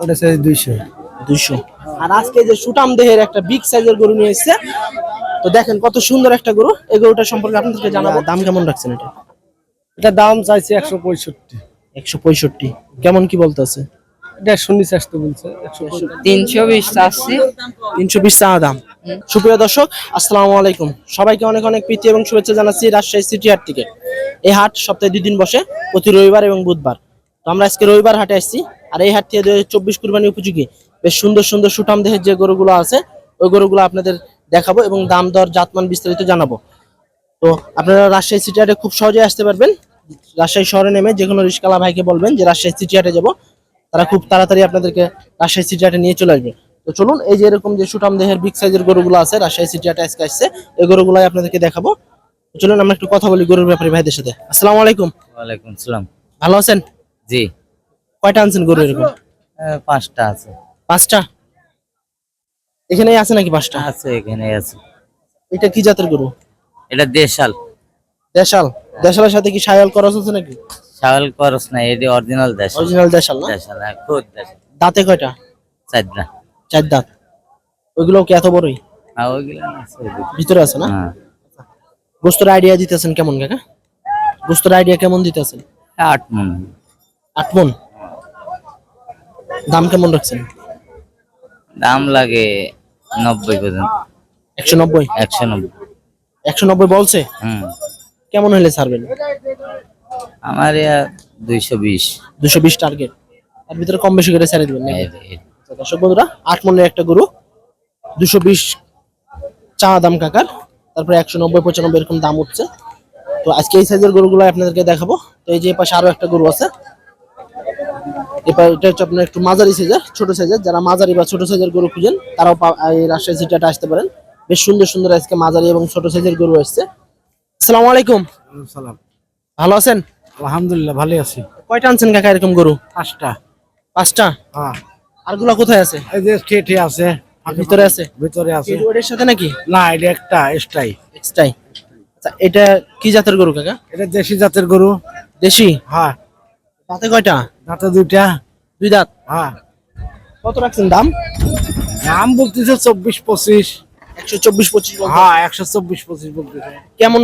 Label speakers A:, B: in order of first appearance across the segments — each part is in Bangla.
A: ওটা সাইজ দুইশো।
B: দুইশো। আর আজকে যে সুটাম দেহের একটা বিগ সাইজের গরু নিয়ে এসেছে তো দেখেন কত সুন্দর একটা গরু। এই গরুটা সম্পর্কে আপনাদেরকে জানাব। দাম কেমন রাখছেন এটা?
A: এটা দাম চাইছে একশো পঁয়ষট্টি।
B: একশো পঁয়ষট্টি। কেমন কি বলতেছে? সুপ্রিয় দর্শক আসসালামু আলাইকুম। সবাইকে অনেক অনেক প্রীতি এবং শুভেচ্ছা জানাচ্ছি রাজশাহী সিটি হাট থেকে। এই হাট সপ্তাহে দুই দিন বসে প্রতি রবিবার এবং বুধবার। তো আমরা আজকে রবিবার হাটে আসছি। আর এই হাট থেকে দুই হাজার চব্বিশ কুরবানি উপযোগী। বেশ সুন্দর সুন্দর সুঠাম দেহের যে গরুগুলো আছে ওই গরুগুলো আপনাদের দেখাবো এবং দাম দর জাতমান বিস্তারিত জানাব। তো আপনারা রাজশাহী সিটি হাটে খুব সহজে আসতে পারবেন। রাজশাহী শহরে নেমে যে কোনো রিস্কালা ভাইকে বলবেন যে রাজশাহী সিটি হাটে যাব। তারা খুব তাড়াতাড়ি আপনাদেরকে রাজশাহী সিটি হাটে নিয়ে চলে আসবে। তো চলুন এই যে এরকম যে সুটাম দেহের বিগ সাইজের গরুগুলো আছে রাজশাহী সিটি হাটে আজকে আসছে এই গরুগুলাই আপনাদেরকে দেখাবো। চলুন আমরা একটু কথা বলি গরুর ব্যাপারে ভাইদের সাথে। আসসালামু আলাইকুম।
C: ওয়ালাইকুম আসসালাম।
B: ভালো আছেন?
C: জি।
B: কয়টা আনছেন গরু এরকম?
C: পাঁচটা আছে।
B: পাঁচটা? এখানেই আছে নাকি পাঁচটা?
C: আছে এখানে আছে।
B: এটা কি জাতের গরু?
C: এটা দেশাল।
B: দেশাল? দেশালের সাথে কি সায়াল করস আছে নাকি?
C: ছাগল করস না এটি অরিজিনাল দেশাল।
B: অরিজিনাল দেশাল না?
C: দেশাল হ্যাঁ খুদ দেশাল।
B: দাঁতে কয়টা?
C: চারটা।
B: চার দাঁত। ওইগুলো কি এত বড়ই?
C: হ্যাঁ ওইগুলো আছে
B: ভিতরে আছে না?
C: হ্যাঁ।
B: গোস্তর আইডিয়া দিতেছেন কেমন কাকা? গোস্তর আইডিয়া কেমন দিতেছেন?
C: আট মন।
B: আট মন? দাম কেমন রাখছেন?
C: দাম লাগে নব্বই পর্যন্ত।
B: একশো নব্বই?
C: একশো নব্বই।
B: একশো নব্বই বলছে?
C: হুম।
B: কেমন হলে ছাড়বেন?
C: আমার ইয়া দুইশো বিশ।
B: দুশো বিশ টার্গেট তার ভিতরে কম বেশি করে ছেড়ে দিবেন দর্শক বন্ধুরা আট মনের একটা গরু দুশো বিশ চা দাম কাকার তারপরে একশো নব্বই পঁচানব্বই এরকম দাম উঠছে। তো আজকে এই সাইজের গরুগুলো আপনাদেরকে দেখাবো। তো এই যে পাশে আরও একটা গরু আছে এবার এটা হচ্ছে আপনার একটু মাঝারি সাইজের ছোট সাইজের যারা মাঝারি বা ছোট সাইজের গরু খুঁজেন তারাও এই রাজশাহী সিটিতে আসতে পারেন। বেশ সুন্দর সুন্দর আজকে মাঝারি এবং ছোট সাইজের গরু আসছে। আসসালামু আলাইকুম।
A: সালাম।
B: ভালো আছেন?
A: আলহামদুলিল্লাহ ভালোই আছি।
B: কয়টা আনছেন কাকা এরকম গরু?
A: পাঁচটা।
B: পাঁচটা?
A: হ্যাঁ।
B: আরগুলা কোথায় আছে?
A: এই যে ঠেঠে আছে।
B: ভিতরে আছে?
A: ভিতরে আছে।
B: ওটার সাথে নাকি?
A: না এটা একটা এক্সট্রাই
B: এক্সট্রাই আচ্ছা এটা কি জাতের গরু কাকা?
A: এটা দেশি জাতের গরু।
B: দেশি?
A: হ্যাঁ।
B: দাঁতে কয়টা?
A: দাঁতে দুইটা?
B: দুই দাঁত?
A: হ্যাঁ।
B: কত রাখছেন দাম?
A: দাম বলতেছে চব্বিশ পঁচিশ।
B: একশো চব্বিশ পঁচিশ
A: হ্যাঁ একশো চব্বিশ পঁচিশ বলতেছে।
B: কেমন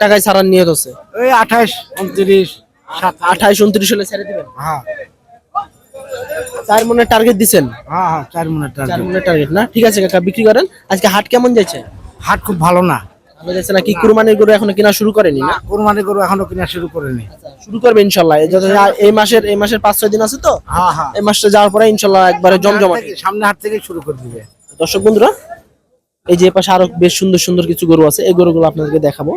B: টাকায় ছাড়ার নিয়ত আছে
A: ওই আঠাশ উনত্রিশ সাত।
B: আঠাইশ উনত্রিশ হলে ছেড়ে দিবেন?
A: হ্যাঁ।
B: চার মনের টার্গেট দিছেন?
A: হ্যাঁ হ্যাঁ চার মিনিট
B: চার মনের টার্গেট না? ঠিক আছে কাকা বিক্রি করেন। আজকে হাট কেমন যাচ্ছে?
A: হাট খুব ভালো না।
B: নাকি কুরবানির গরু এখনও কিনা শুরু করেনি না?
A: গরু এখনও কিনা শুরু করেনি।
B: শুরু করবে ইনশাল্লাহ। এই মাসের এই মাসের পাঁচ ছয় দিন আছে তো?
A: হ্যাঁ হ্যাঁ।
B: এই মাসটা যাওয়ার পরে ইনশাল্লাহ একবারে
A: সামনে হাট থেকে শুরু করে দিবে।
B: দর্শক বন্ধুরা এই যে পাশে আরও বেশ সুন্দর সুন্দর কিছু গরু আছে এই গরুগুলো আপনাদেরকে দেখাবো।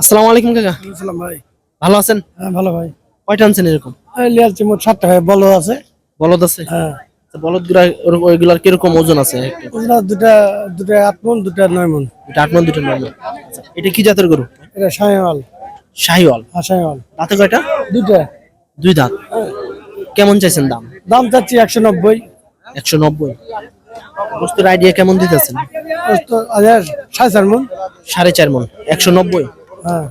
B: আসসালামু আলাইকুম কাকা।
A: ভাই
B: ভালো আছেন?
A: হ্যাঁ ভালো ভাই।
B: কয়টা আনছেন এরকম?
A: মোট সাতটা ভাই বলো আছে।
B: বলদ আছে?
A: হ্যাঁ।
B: ওইগুলার কীরকম ওজন আছে?
A: ওগুলা দুটা দুটা আট মন দুটা নয় মন।
B: এটা আট মন দুটো নয় মণ। আচ্ছা, এটা কি জাতের গরু?
A: এটা সাঁওয়াল
B: শাহিওয়াল।
A: হ্যাঁ সাঁওয়াল
B: দাঁতে কয়টা?
A: দুটা
B: দুই দাঁত। কেমন চাইছেন দাম?
A: দাম চাচ্ছি একশো নব্বই।
B: একশো নব্বই। বস্তুর আইডিয়া কেমন দিতেছেন?
A: সাড়ে চার মন।
B: সাড়ে চার মন। একশো নব্বই।
A: হ্যাঁ।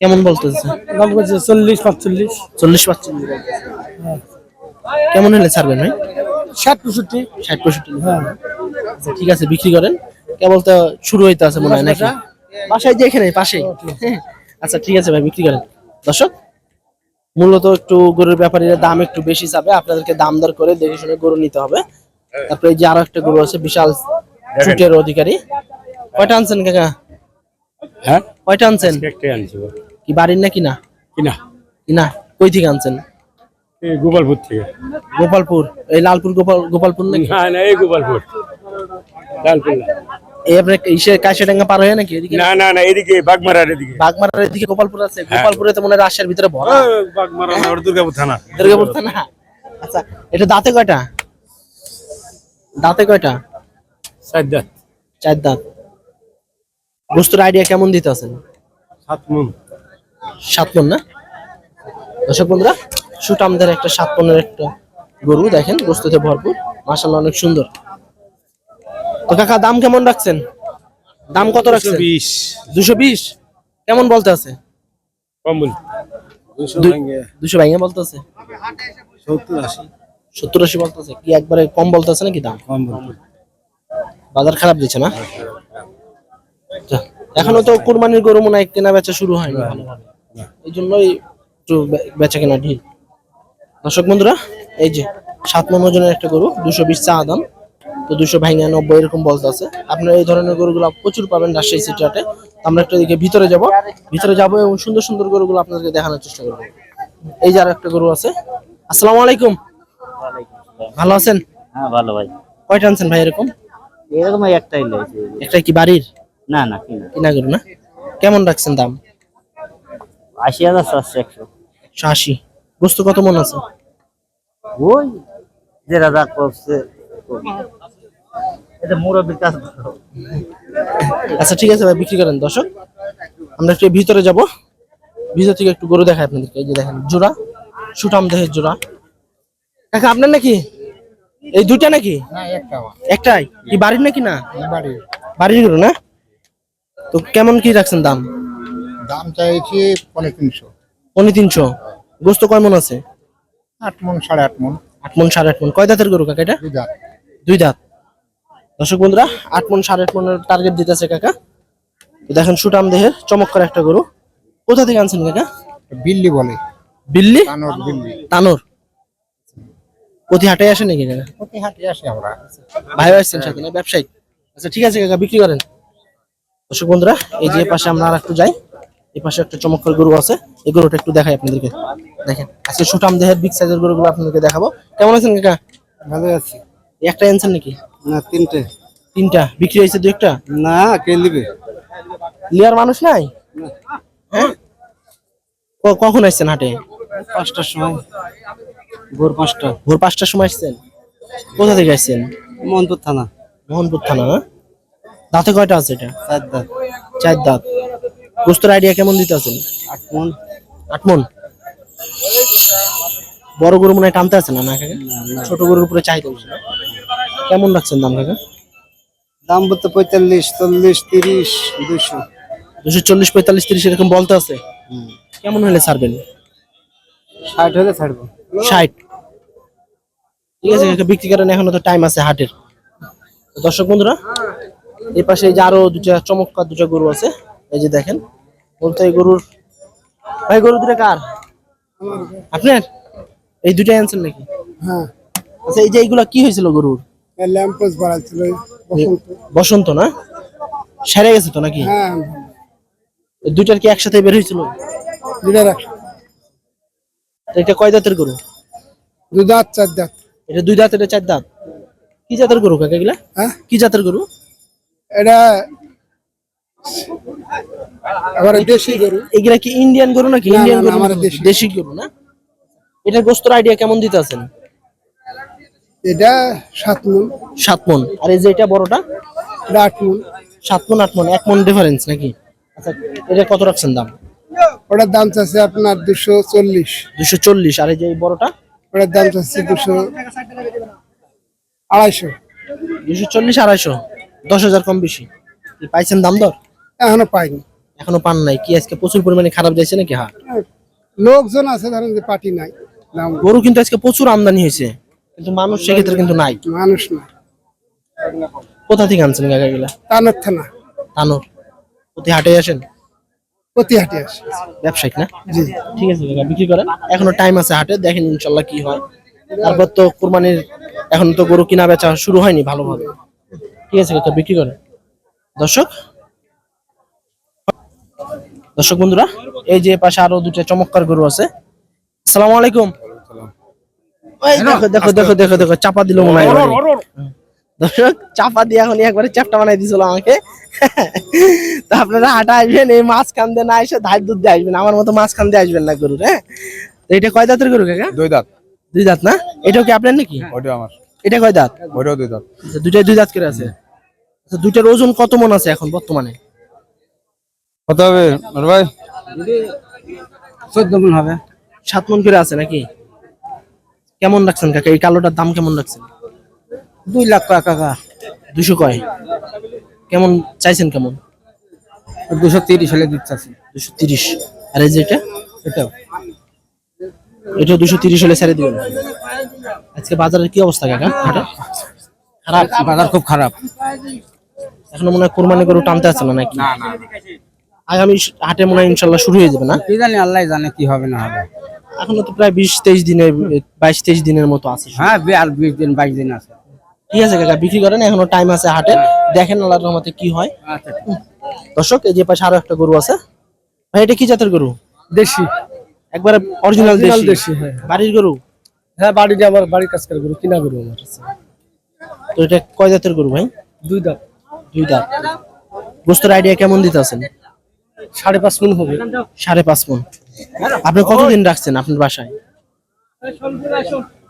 B: কেমন বলতেছে?
A: দাম করছে চল্লিশ পাঁচচল্লিশ।
B: চল্লিশ পাঁচচল্লিশ। কেমন হলে ছাড়বেন ভাই?
A: ষাট পঁয়ষট্টি।
B: ষাট পঁয়ষট্টি
A: হ্যাঁ।
B: আচ্ছা, ঠিক আছে বিক্রি করেন। কেবল তো শুরু হইতে আছে মনে হয় নাকি? বাসায় যে এখানে পাশে আচ্ছা ঠিক আছে ভাই বিক্রি করেন। দর্শক মূলত একটু গরুর ব্যাপারীরা দাম একটু বেশি চাবে আপনাদেরকে দাম দর করে দেখে শুনে গরু নিতে হবে। তারপরে এই যে আরও একটা গরু আছে বিশাল ছুটের অধিকারী। কয়টা আনছেন কাকা?
A: হ্যাঁ?
B: কয়টা আনছেন? কি বাড়ির নাকি না?
A: কিনা
B: কিনা কিনা কই থেকে আনছেন?
A: গোপালপুর থেকে।
B: গোপালপুর? এই লালপুর গোপাল গোপালপুর নাকি?
A: না না এই গোপালপুর। লালপুর
B: এই আপনার ইসে কাশিয়াডাঙ্গা পার হয়ে নাকি এদিকে?
A: না না না এদিকে বাগমারার এদিকে।
B: বাগমারার এদিকে গোপালপুর আছে। গোপালপুরে তো মনে হয় রাজশাহীর ভিতরে ভরা।
A: বাগমারা না ওটা দুর্গাপুর থানা।
B: দুর্গাপুর থানা? আচ্ছা এটা দাঁতে কয়টা? দাঁতে কয়টা? চার দাঁত। বস্তুর আইডিয়া কেমন দিতে আছেন?
A: সাত মন।
B: সাত মন না? দর্শক বন্ধুরা সুটামদের একটা সাত পনেরো একটা গরু দেখেন বস্তুতে ভরপুর। মাসাল্লাহ অনেক সুন্দর। তো কাকা দাম কেমন রাখছেন? দাম কত রাখছেন?
A: বিশ।
B: দুশো বিশ? কেমন বলতে আছে?
A: কম বল
B: দুশো ভাইয়া বলতে আছে?
A: সত্তর আশি।
B: সত্তর আশি বলতেছে কি একবারে কম বলতেছে নাকি দাম?
A: কম
B: বাজার খারাপ দিচ্ছে না? আচ্ছা, এখনও তো কুরবানির গরু মনে হয় কেনা বেচা শুরু হয়নি ভালোভাবে। এই জন্যই একটু বে- বেচা কেনা ঢিল। দর্শক বন্ধুরা এই যে সাত মন ওজনের একটা গরু দুশো বিশ চা দাম তো দুশো ভাইঙ্গা নব্বই এরকম বলতে আছে। আপনারা এই ধরনের গরুগুলো প্রচুর পাবেন রাজশাহী সিটি হাটে। আমরা একটা এদিকে ভিতরে যাব। ভিতরে যাব এবং সুন্দর সুন্দর গরুগুলো আপনাদেরকে দেখানোর চেষ্টা করব। এই যে আর একটা গরু আছে। আসসালামু আলাইকুম। ভালো আছেন?
C: হ্যাঁ ভালো ভাই।
B: কয়টা আনছেন ভাই এরকম?
C: এরকম একটাই লইছে
B: একটা কি বাড়ির?
C: না না কিনা।
B: গরু না? কেমন রাখছেন দাম?
C: আশি হাজার একশো।
B: একশো আশি। গোস্ত কত মন আছে?
C: ওই যে রাজা করছে। এটা মুরব্বীর কাজ
B: আচ্ছা ঠিক আছে ভাই বিক্রি করেন দর্শক। আমরা একটু ভিতরে যাব। ভিতর থেকে একটু গরু দেখাই আপনাদেরকে। এই যে দেখেন জোড়া। সুটাম দেহের জোড়া। কাকা আপনার নাকি? এই দুইটা নাকি? একটাই? কি বাড়ির নাকি না? বাড়ির গরু না? তো কেমন কি রাখছেন দাম?
D: দাম চাইছি পনেরো তিনশো।
B: পনেরো তিনশো। গোস্ত কয় মন আছে?
D: আট মন সাড়ে আট মন।
B: আট মন সাড়ে আট মন। কয় দাঁতের গরু কাকা এটা?
D: দুই দাঁত।
B: দুই দাঁত। দর্শক বন্ধুরা আট মন সাড়ে আট মনের টার্গেট দিতেছে কাকা। দেখেন সুটাম দেহের চমৎকার একটা গরু। কোথা থেকে আনছেন কাকা?
D: বিল্লি বলে। বিল্লি?
B: তানোর প্রতি হাটে আসে নাকি কাকা?
D: প্রতি হাটে আসি আমরা।
B: ভাই আসছেন সাথে না? ব্যবসায়িক আচ্ছা ঠিক আছে কাকা বিক্রি করেন। দর্শক বন্ধুরা এই যে পাশে আমরা আর একটু যাই। এই পাশে একটা চমৎকার গরু আছে। এই গরুটা একটু দেখাই আপনাদেরকে। দেখেন আজকে সুটাম দেহের বিগ সাইজের গরুগুলো আপনাদেরকে দেখাবো। কেমন আছেন কাকা?
D: ভালো আছি।
B: একটা আনছেন নাকি?
D: না তিনটে।
B: তিনটা। বিক্রি হয়েছে দু একটা?
D: না কে নিবে?
B: লিয়ার মানুষ নাই? হ্যাঁ? কখন আসছেন হাটে?
D: পাঁচটার সময়। ভোর পাঁচটা।
B: ভোর পাঁচটার সময় আসছেন? কোথা থেকে আসছেন?
D: মনপুর থানা।
B: মোহনপুর থানা দাঁতে কয়টা আছে এটা?
D: চার দাঁত।
B: চার দাঁত। গোস্তর আইডিয়া কেমন দিতে আছেন?
D: আট মন।
B: আট মন? বড় গরু মনে হয় টানতে আছে না না কাকা? ছোট গরুর উপরে চাহিদা বেশি? কেমন রাখছেন দাম কাকা?
D: দাম বলতে পঁয়তাল্লিশ চল্লিশ তিরিশ দুশো
B: দুশো চল্লিশ পঁয়তাল্লিশ তিরিশ এরকম বলতে আছে? কেমন হলে ছাড়বেন?
D: ষাট হলে ছাড়বো।
B: ষাট? ঠিক আছে কাকা বিক্রি করেন এখনও তো টাইম আছে হাটের। দর্শক বন্ধুরা এই পাশে যে আরও দুটা চমৎকার দুটা গরু আছে এই যে দেখেন। বলতে এই গরুর। ভাই গরু দুটা কার? আপনার? এই দুটাই আনছেন নাকি?
D: হ্যাঁ।
B: আচ্ছা এই যে এইগুলা কি হয়েছিল গরুর?
D: ল্যাম্পোস বাড়া
B: বসন্ত। না? সেরে গেছে তো নাকি?
D: হ্যাঁ
B: এই দুইটার কি একসাথে বের হয়েছিল?
D: দুটা রাখো।
B: এটা কয় দাঁতের গরু?
D: দু দাঁত চার দাঁত।
B: এটা দুই দাঁত এটা চার দাঁত। কি জাতের গরু কাকা এগুলা?
D: হ্যাঁ।
B: কি জাতের গরু?
D: এটা আবার দেশি গরু।
B: এগুলা কি ইন্ডিয়ান গরু নাকি ইন্ডিয়ান গরু?
D: দেশি।
B: গরু না? গোস্তর আইডিয়া কেমন দিতে আছেন
D: এটা সাত মন।
B: সাত মন। আর এই যে এটা বড়টা?
D: এটা আট মন।
B: সাত মন আট মন এক মন ডিফারেন্স নাকি? আচ্ছা এটা কত রাখছেন দাম?
D: ওটার দাম চাচ্ছে আপনার দুশো চল্লিশ।
B: দুশো চল্লিশ। আর এই যে এই বড়টা?
D: ওটার দাম চাচ্ছে দুশো আড়াইশো।
B: দুশো চল্লিশ আড়াইশো। দশ হাজার কম বেশি। পাইছেন দাম দর?
D: এখনও পাইনি।
B: এখনও পান নাই। কি আজকে প্রচুর পরিমাণে খারাপ যাচ্ছে নাকি? হ্যাঁ।
D: লোকজন আছে ধরেন যে পার্টি নাই
B: গরু কিন্তু আজকে প্রচুর আমদানি হয়েছে। কিন্তু মানুষ সেক্ষেত্রে কিন্তু নাই।
D: মানুষ না
B: কোথা থেকে আনছেন এগুলা
D: তানোর থানা।
B: তানোর। প্রতি হাটে আসেন?
D: প্রতি হাটে আসে।
B: ব্যবসায়িক না?
D: জি।
B: ঠিক আছে কাকা বিক্রি করেন। এখনও টাইম আছে হাটে দেখেন ইনশাল্লাহ কি হয়। তারপর তো কোরবানির এখন তো গরু কিনা বেচা শুরু হয়নি ভালোভাবে। ঠিক আছে কাকা বিক্রি করেন। দর্শক দর্শক বন্ধুরা এই যে পাশে আরও দুটো চমৎকার গরু আছে। আসসালামু আলাইকুম। দেখো দেখো দেখো দেখো দেখো চাপা দিল মনে হয় দর্শক চাপা দিয়ে এখন একবারে চ্যাপটা বানাই দিয়েছিল আমাকে। তো আপনারা হাঁটা আসবেন এই মাছ খান দিয়ে না এসে ধার দুধ দিয়ে আসবেন আমার মতো মাছ খান দিয়ে আসবেন না গরুর হ্যাঁ? তো এটা কয় দাঁতের গরু কাকা?
A: দুই দাঁত।
B: দুই দাঁত না? এটাও কি আপনার নাকি?
A: ওইটা আমার।
B: এটা কয় দাঁত?
A: ওইটাও দুই দাঁত।
B: আচ্ছা, দুইটাই দুই দাঁত করে আছে। আচ্ছা দুইটার ওজন কত মন আছে এখন বর্তমানে?
A: কত হবে ভাই?
D: চোদ্দ মন হবে।
B: সাত মন করে আছে নাকি? কেমন রাখছেন কাকা? এই কালোটার দাম কেমন রাখছেন?
D: দুই লাখ টাকা কাকা?
B: দুশো কয়। কেমন চাইছেন কেমন?
D: দুশো তিরিশ হলে দিচ্ছে
B: দুশো তিরিশ। আর এই যে এটা?
D: এটাও?
B: এটা দুশো তিরিশ হলে ছেড়ে দিবেন। আজকে বাজারের কি অবস্থা কাকা? খারাপ?
A: বাজার খুব খারাপ।
B: এখনও মনে হয় কোরবানি গরু টানতে আছে না নাকি?
A: না না।
B: আগামী হাটে মনে হয় ইনশাল্লাহ শুরু হয়ে যাবে না।
A: কি জানি আল্লাহ জানে কি হবে না হবে।
B: এখনও তো প্রায় বিশ তেইশ দিনের বাইশ তেইশ দিনের মতো আছে
A: হ্যাঁ আর বিশ দিন বাইশ দিন আছে।
B: ঠিক আছে কাকা বিক্রি করেন? এখনও টাইম আছে হাটে। দেখেন আল্লাহর রহমতে কি হয়।
A: আচ্ছা।
B: দর্শক এই যে পাশে আরও একটা গরু আছে। ভাই এটা কি জাতের গরু?
E: দেশি।
B: একবারে অরিজিনাল দেশি।
E: দেশি, হ্যাঁ।
B: বাড়ির গরু?
E: হ্যাঁ বাড়িতে আমার বাড়ির কাজকার গরু কিনা গরু আমার
B: তো এটা কয় জাতের গরু ভাই?
E: দুই দাম
B: দুই দাঁত। গোস্তের আইডিয়া কেমন দিতে আছেন?
E: সাড়ে পাঁচ মন হবে।
B: সাড়ে পাঁচ মন। আপনি কতদিন রাখছেন আপনার বাসায়?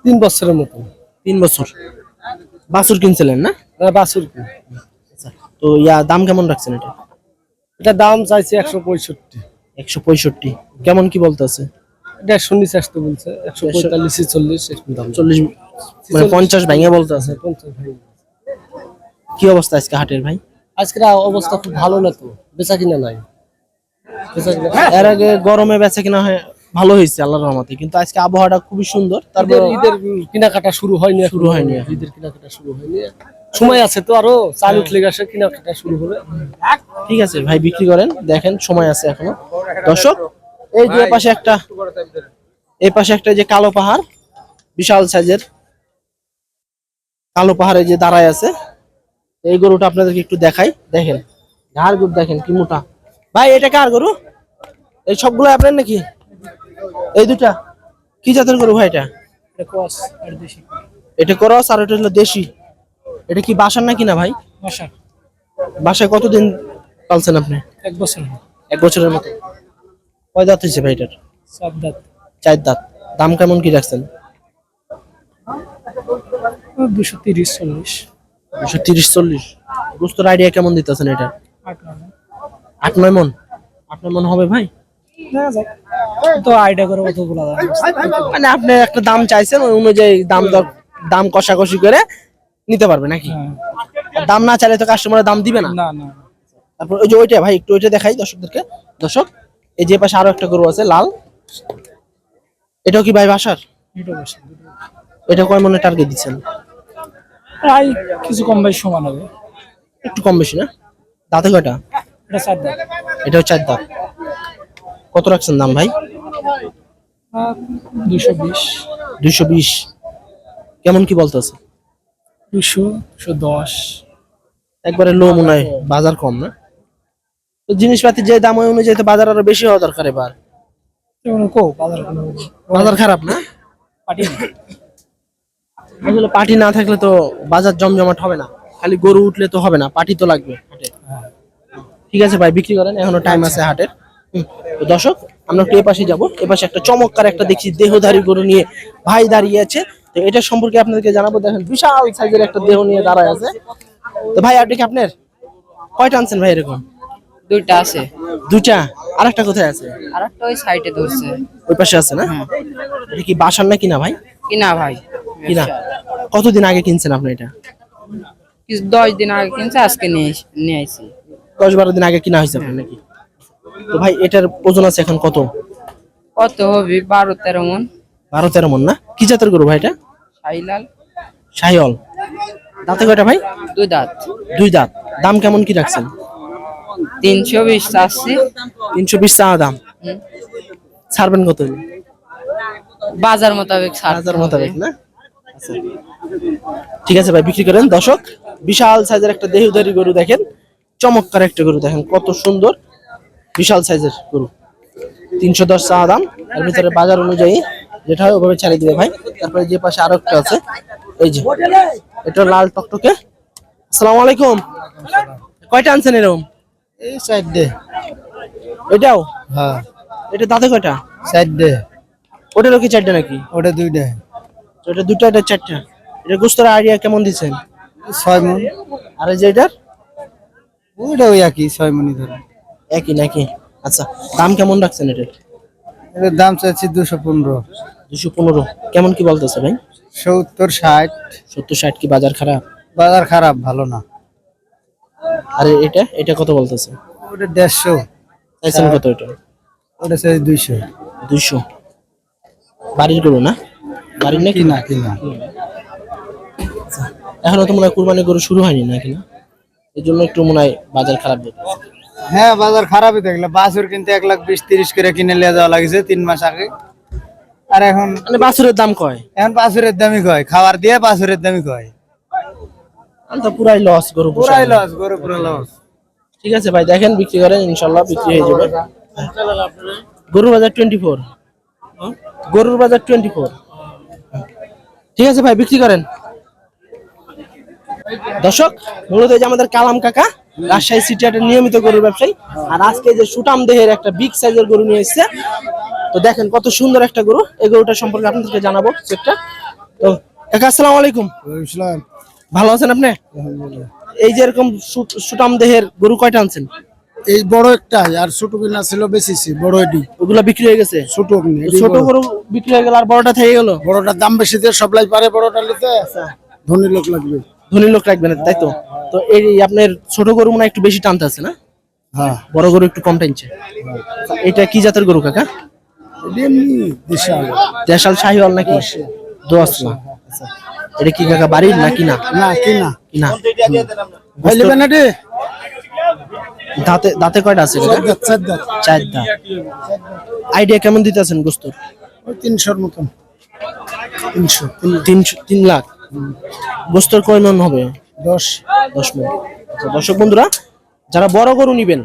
E: তিন বছরের মতো।
B: তিন বছর। বাছুর কিনছিলেন না?
E: বাছুর।
B: আচ্ছা তো ইয়া দাম কেমন রাখছেন এটা?
E: এটা দাম চাইছে একশো পঁয়ষট্টি।
B: একশো পঁয়ষট্টি। কেমন কি বলতেছে?
E: একশো নিচ আসতে বলছে একশো পঁয়তাল্লিশ চল্লিশ দাম।
B: চল্লিশ মানে পঞ্চাশ ভেঙে বলতে আছে
E: পঞ্চাশ।
B: কি অবস্থা আজকে হাটের ভাই?
E: আজকের অবস্থা খুব ভালো না তো বেচা কিনা নাই।
B: এর আগে গরমে বেচা কিনা হয় ভালো হয়েছে আল্লাহর রহমতে। কিন্তু আজকে আবহাওয়াটা খুবই সুন্দর। তারপর
E: ঈদের ঈদের কেনাকাটা শুরু হয়নি
B: শুরু হয়নি
E: ঈদের কেনাকাটা শুরু হয়নি। সময় আছে তো আরও চাল উঠলে গেছে কেনাকাটা শুরু হবে।
B: ঠিক আছে ভাই বিক্রি করেন দেখেন সময় আছে এখনও। দর্শক এই যে পাশে একটা এই পাশে একটা যে কালো পাহাড় বিশাল সাইজের কালো পাহাড়ে যে দাঁড়ায় আছে এই গরুটা আপনাদেরকে একটু দেখাই। দেখেন ঘাড় গরু দেখেন কি মোটা। ভাই এটা কার গরু? এই সবগুলো আপনার নাকি? এই দুটা। কি জাতের গরু ভাই এটা?
E: এটা ক্রস আর
B: এটা হলো দেশি। এটা কি বাসার নাকি না ভাই?
E: বাসার।
B: বাসায় কতদিন পালছেন আপনি?
E: এক বছর
B: এক বছরের মতো। কয় দাঁত হয়েছে ভাইটার
E: সাত দাঁত।
B: চার দাঁত। দাম কেমন কি রাখছেন?
E: দুশো তিরিশ চল্লিশ।
B: দুশো তিরিশ চল্লিশ। গোস্তর আইডিয়া কেমন দিতেছেন এটা?
E: আট
B: আট নয় মন। আট নয় মন হবে ভাই?
E: তো আইডিয়া করে কতগুলো দাম
B: মানে আপনি একটা দাম চাইছেন ওই অনুযায়ী দাম দর দাম কষাকষি করে নিতে পারবে নাকি? দাম না চাইলে তো কাস্টমারের দাম দিবে না।
E: না না
B: তারপর ওই যে ওইটা ভাই একটু ওইটা দেখাই দর্শকদেরকে। দর্শক এই যে পাশে আরও একটা গরু আছে লাল। এটাও কি ভাই বাসার?
E: এটা
B: এটা কয় মনে টার্গেট দিচ্ছেন?
E: প্রায় কিছু কম বেশি সমান হবে।
B: একটু কম বেশি না? দাঁতে কয়টা?
E: এটা চার দাঁত।
B: এটাও চার দাঁত। কত রাখছেন দাম ভাই?
E: দুশো বিশ।
B: দুইশো বিশ। কেমন কি বলতেছে?
E: দুশো দুশো দশ।
B: একবারে লো মনে হয় বাজার কম না? তো জিনিসপাতি যে দাম ওই অনুযায়ী তো বাজার আরও বেশি হওয়া দরকার এবার।
E: কো বাজার
B: বাজার খারাপ না?
E: পাটি
B: আসলে পার্টি না থাকলে তো বাজার জমজমাট হবে না। খালি গরু উঠলে তো হবে না পার্টি তো লাগবে ঠিক আছে ভাই বিক্রি করেন এখনও টাইম আছে হাটের। হুম, তো দর্শক আমরা একটু এপাশে যাব। এপাশে একটা চমৎকার একটা দেখছি দেহধারী গরু নিয়ে ভাই দাঁড়িয়ে আছে। তো এটা সম্পর্কে আপনাদেরকে জানাব দেখেন বিশাল সাইজের একটা দেহ নিয়ে দাঁড়ায় আছে। তো ভাই আপনি কি আপনার? কয়টা আনছেন ভাই এরকম?
F: দুইটা আছে।
B: দুইটা? আর একটা কোথায় আছে?
F: আর একটা ওই সাইডে ধরছে।
B: ওই পাশে আছে না? এটা কি বাসার না কিনা ভাই?
F: কিনা ভাই।
B: কিনা? কতদিন আগে কিনছেন আপনি এটা?
F: দশ দিন আগে কিনছে আজকে নিয়ে নিয়ে আইছি।
B: দশ বারো দিন আগে কিনা হয়েছে আপনার নাকি? তো ভাই এটার ওজন আছে এখন কত?
F: কত হবে? বারো তেরো মন।
B: বারো তেরো মন না? কি জাতের গরু ভাই এটা?
F: সাইলাল
B: শাহিওল। দাঁতে কয়টা ভাই?
F: দুই দাঁত।
B: দুই দাঁত। দাম কেমন কি রাখছেন?
F: তিনশো বিশ চাচ্ছি।
B: তিনশো বিশ চা দাম। ছাড়বেন কত
F: বাজার মোতাবেক
B: হাজার মোতাবেক না? আচ্ছা। ঠিক আছে ভাই বিক্রি করেন। দর্শক বিশাল সাইজের একটা দেহুদারি গরু দেখেন। চমৎকার একটা গরু দেখেন কত সুন্দর বিশাল সাইজের গরু। তিনশো দশ চা দাম এর ভিতরে বাজার অনুযায়ী যেটা হয় ওভাবে ছাড়িয়ে দিবে ভাই। তারপরে যে পাশে আরও একটা আছে এই যে এটা লাল টকটকে। আসসালামু আলাইকুম। কয়টা আনছেন এরকম?
D: এই চারটে।
B: এটাও
D: হ্যাঁ।
B: এটা দাঁতে কয়টা?
D: চারটে।
B: ওটারও কি চারটে নাকি?
D: ওটা দুইটা।
B: এটা দুটো এটা চারটা। এটা গোস্তর আইডিয়া কেমন দিচ্ছেন?
D: ছয় মন।
B: আর এই যে এটার?
D: ওইটা ওই একই ছয় মনি ধরে।
B: একই নাকি? আচ্ছা দাম কেমন রাখছেন এটার
D: এটার দাম চাইছি দুশো পনেরো।
B: দুশো পনেরো। কেমন কি বলতেছে ভাই?
D: সত্তর ষাট।
B: সত্তর ষাট কি বাজার খারাপ?
D: বাজার খারাপ ভালো না।
B: আর এটা? এটা কত বলতেছে?
D: ওটা দেড়শো।
B: চাইছেন কত এটা?
D: ওটা দুইশো।
B: দুইশো। বাড়ির গরু না? বাড়ির নাকি?
D: কিনা কিনা।
B: এখনও তো মনে হয় কুরবানি গরু শুরু হয়নি নাকি না? এই জন্য একটু মনে হয় বাজার খারাপ
D: হ্যাঁ বাজার খারাপই দেখলে বাছুর কিনতে এক লাখ বিশ তিরিশ করে কিনে নিয়ে যাওয়া লাগছে তিন মাস আগে। আর এখন
B: মানে বাছুরের দাম কয়?
D: এখন বাছুরের দামই কয়। খাবার দিয়ে বাছুরের দামই কয়।
B: তো পুরাই লস গরু।
D: পুরাই লস গরু পুরো লস
B: ঠিক আছে ভাই দেখেন বিক্রি করেন ইনশাল্লাহ বিক্রি হয়ে যাবে। গরুর বাজার টোয়েন্টি ফোর গরুর বাজার টোয়েন্টি ফোর ঠিক আছে ভাই বিক্রি করেন। দর্শক মূলত এই যে আমাদের কালাম কাকা রাজশাহী সিটি একটা নিয়মিত গরুর ব্যবসায়ী। আর আজকে যে সুটাম দেহের একটা বিগ সাইজের গরু নিয়ে এসেছে। তো দেখেন কত সুন্দর একটা গরু। এই গরুটা সম্পর্কে আপনাদেরকে জানাব একটা তো কাকা আসসালামু আলাইকুম। ভালো আছেন আপনি? এই যে এরকম সুটাম দেহের গরু কয়টা আনছেন?
G: এই বড় একটা আর ছোট কিনা ছিল বেশিছি বড় এটি।
B: ওগুলো বিক্রি হয়ে গেছে?
G: ছোট
B: ছোট গরু বিক্রি হয়ে গেল আর বড়টা থেকে গেল?
G: বড়টার দাম বেশি দিয়ে সবলাই পারে বড়টা নিতে। ধনী লোক লাগবে।
B: ধনী লোক রাখবেন তাই তো? তো এই আপনার ছোট গরু মনে হয় একটু বেশি টানতে আছে না?
G: হ্যাঁ।
B: বড় গরু একটু কম টানছে। এটা কি জাতের গরু কাকা? দেশাল। শাহিওয়াল নাকি? দোয়াস না আচ্ছা। এটা কি কাকা বাড়ির না? কিনা
G: না? কিনা
B: কিনা
G: ভাই নেবেন এটি
B: দাঁতে দাঁতে কয়টা আছে?
G: চার দাঁত, চার দাঁত।
B: আইডিয়া কেমন দিতেছেন গোস্তর?
G: ওই তিনশোর মতন। তিনশো তিন-
B: তিনশো তিন লাখ। গোস্তর কয় মন হবে?
G: দশ।
B: দশ মিনিট আচ্ছা, দর্শক বন্ধুরা যারা বড় গরু নিবেন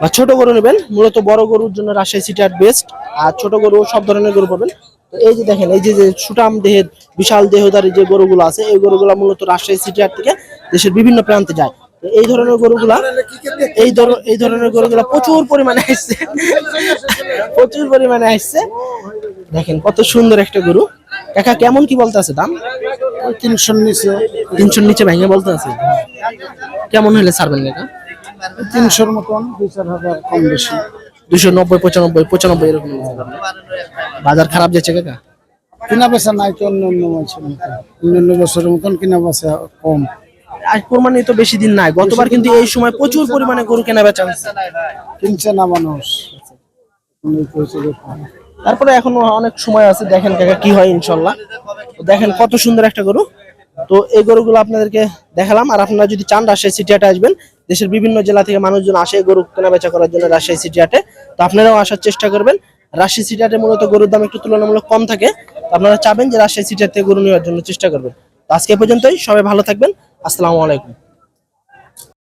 B: বা ছোট গরু নেবেন মূলত বড় গরুর জন্য রাজশাহী সিটি আর বেস্ট আর ছোট গরু সব ধরনের গরু পাবেন। তো এই যে দেখেন এই যে যে সুটাম দেহের বিশাল দেহদারি যে গরুগুলো আছে এই গরুগুলো মূলত রাজশাহী সিটি হাট থেকে দেশের বিভিন্ন প্রান্তে যায়। তো এই ধরনের গরুগুলা এই ধর এই ধরনের গরুগুলা প্রচুর পরিমাণে আসছে। প্রচুর পরিমাণে আসছে। দেখেন কত সুন্দর একটা গরু। কাকা কেমন কি বলতে আছে দাম?
G: তিনশোর নিচে।
B: তিনশোর নিচে ভেঙে বলতে আছে? কেমন হলে ছাড়বেন কাকা
G: তিনশোর মতন দুই চার হাজার কম বেশি।
B: দুশো নব্বই পঁচানব্বই পঁচানব্বই এরকম বাজার খারাপ যাচ্ছে কাকা
G: কিনা বেচা নাই তো অন্য অন্য বছরের মতন অন্য বছরের মতন কিনা বেচা কম।
B: আর কোরবানি তো বেশি দিন নাই। গতবার কিন্তু এই সময় প্রচুর পরিমাণে গরু কেনা বেচা হয়েছে।
G: কিনছে না মানুষ।
B: তারপরে এখনও অনেক সময় আছে, দেখেন কাকা কি হয় ইনশাল্লাহ। দেখেন কত সুন্দর একটা গরু। তো এই গরুগুলো আপনাদেরকে দেখালাম, আর আপনারা যদি চান রাজশাহী সিটি হাটে আসবেন, দেশের বিভিন্ন জেলা থেকে মানুষজন আসে গরু কেনা বেচা করার জন্য রাজশাহী সিটি হাটে। তো আপনারাও আসার চেষ্টা করবেন। রাজশাহী সিটি হাটে মূলত গরুর দাম একটু তুলনামূলক কম থাকে। আপনারা চাবেন যে রাজশাহী সিটি হাট থেকে গরু নেওয়ার জন্য চেষ্টা করবেন। তো আজকে পর্যন্তই, সবাই ভালো থাকবেন। আসসালামু আলাইকুম।